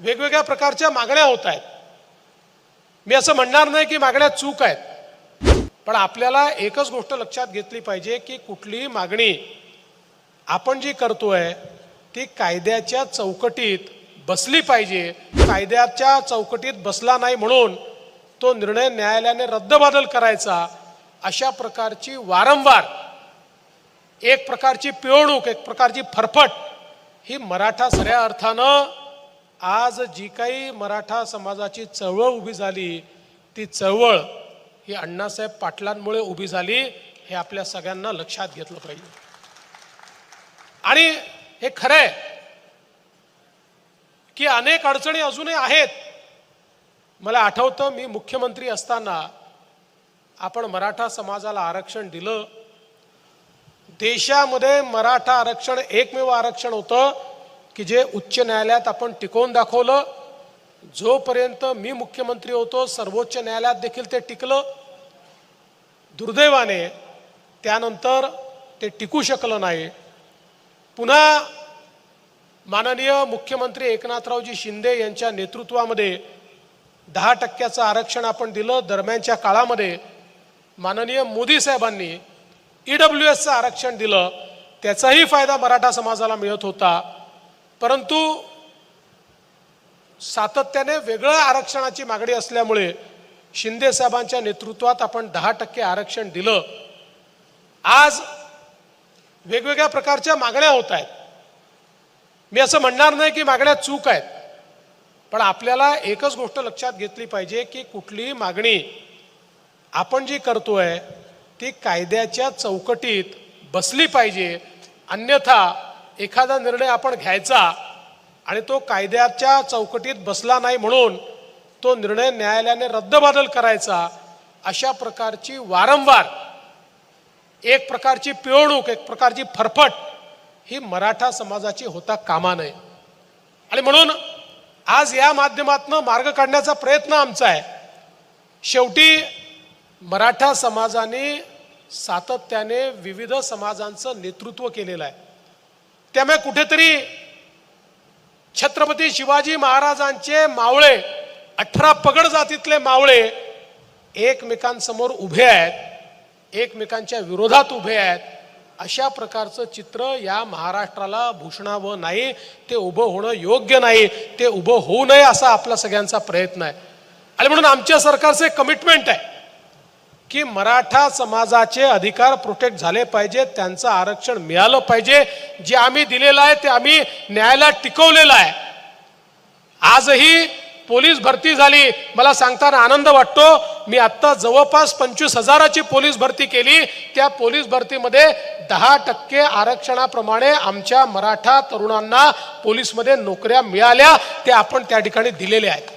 वेगवेगळ्या प्रकारच्या मागण्या होत आहेत. मी असं म्हणणार नाही की मागण्या चूक आहेत. पण आपल्याला एकच गोष्ट लक्षात घेतली पाहिजे की कुठलीही मागणी आपण जी करतोय ती कायद्याच्या चौकटीत बसली पाहिजे. कायद्याच्या चौकटीत बसला नाही म्हणून तो निर्णय न्यायालयाने रद्दबादल करायचा अशा प्रकारची वारंवार एक प्रकारची पिळवणूक एक प्रकारची फरफट ही मराठा सऱ्या अर्थानं आज जी काही मराठा समाजाची चळवळ उभी झाली ती चळवळ ही अण्णासाहेब पाटलांमुळे उभी झाली हे आपल्या सगळ्यांना लक्षात घेतलं पाहिजे. आणि हे खरं आहे की अनेक अडचणी अजूनही आहेत. मला आठवतं मी मुख्यमंत्री असताना आपण मराठा समाजाला आरक्षण दिलं. देशामध्ये मराठा आरक्षण एकमेव आरक्षण होतं. की जे उच्च न्यायालयात आपण टिकवून दाखवलं जोपर्यंत मी मुख्यमंत्री होतो सर्वोच्च न्यायालयात देखील ते टिकलं. दुर्दैवाने त्यानंतर ते टिकू शकलं नाही. पुन्हा माननीय मुख्यमंत्री एकनाथरावजी शिंदे यांच्या नेतृत्वामध्ये दहा टक्क्याचं आरक्षण आपण दिलं दरम्यानच्या काळामध्ये. माननीय मोदी साहेबांनी ई डब्ल्यू एसचं आरक्षण दिलं. त्याचाही फायदा मराठा समाजाला मिळत होता. परंतु सातत्याने वेगळं आरक्षणाची मागणी असल्यामुळे शिंदे साहेबांच्या नेतृत्वात आपण दहा टक्के आरक्षण दिलं. आज वेगवेगळ्या प्रकारच्या मागण्या होत आहेत. मी असं म्हणणार नाही की मागण्या चूक आहेत. पण आपल्याला एकच गोष्ट लक्षात घेतली पाहिजे की कुठलीही मागणी आपण जी करतोय ती कायद्याच्या चौकटीत बसली पाहिजे. अन्यथा एखादा निर्णय आपण घ्यायचा आणि तो कायद्याच्या चौकटीत बसला नाही म्हणून तो निर्णय न्यायालयाने रद्दबादल करायचा अशा प्रकारची वारंवार एक प्रकारची पिळवणूक एक प्रकारची फरफट ही मराठा समाजाची होता कामा नये. आणि म्हणून आज या माध्यमातून मार्ग काढण्याचा प्रयत्न आमचा आहे. शेवटी मराठा समाजाने सातत्याने विविध समाजांचं नेतृत्व केलेलं आहे. त्यामुळे कुठेतरी छत्रपती शिवाजी महाराजांचे मावळे अठरा पगड जातीतले मावळे एकमेकांसमोर उभे आहेत एकमेकांच्या विरोधात उभे आहेत. अशा प्रकारचं चित्र या महाराष्ट्राला भूषणावं नाही ते उभं होणं योग्य नाही ते उभं होऊ नये असा आपला सगळ्यांचा प्रयत्न आहे. आणि म्हणून आमच्या सरकारचे कमिटमेंट आहे. की मराठा समाजाचे अधिकार प्रोटेक्ट झाले पाहिजे त्यांचं आरक्षण मिळालं पाहिजे. जे आम्ही दिलेलं आहे ते आम्ही न्यायालयात टिकवलेलं आहे. आजही पोलीस भरती झाली. मला सांगताना आनंद वाटतो. मी आत्ता जवळपास पंचवीस हजाराची पोलीस भरती केली. त्या पोलीस भरतीमध्ये दहा टक्के आरक्षणाप्रमाणे आमच्या मराठा तरुणांना पोलीसमध्ये नोकऱ्या मिळाल्या. ते आपण त्या ठिकाणी दिलेल्या आहेत.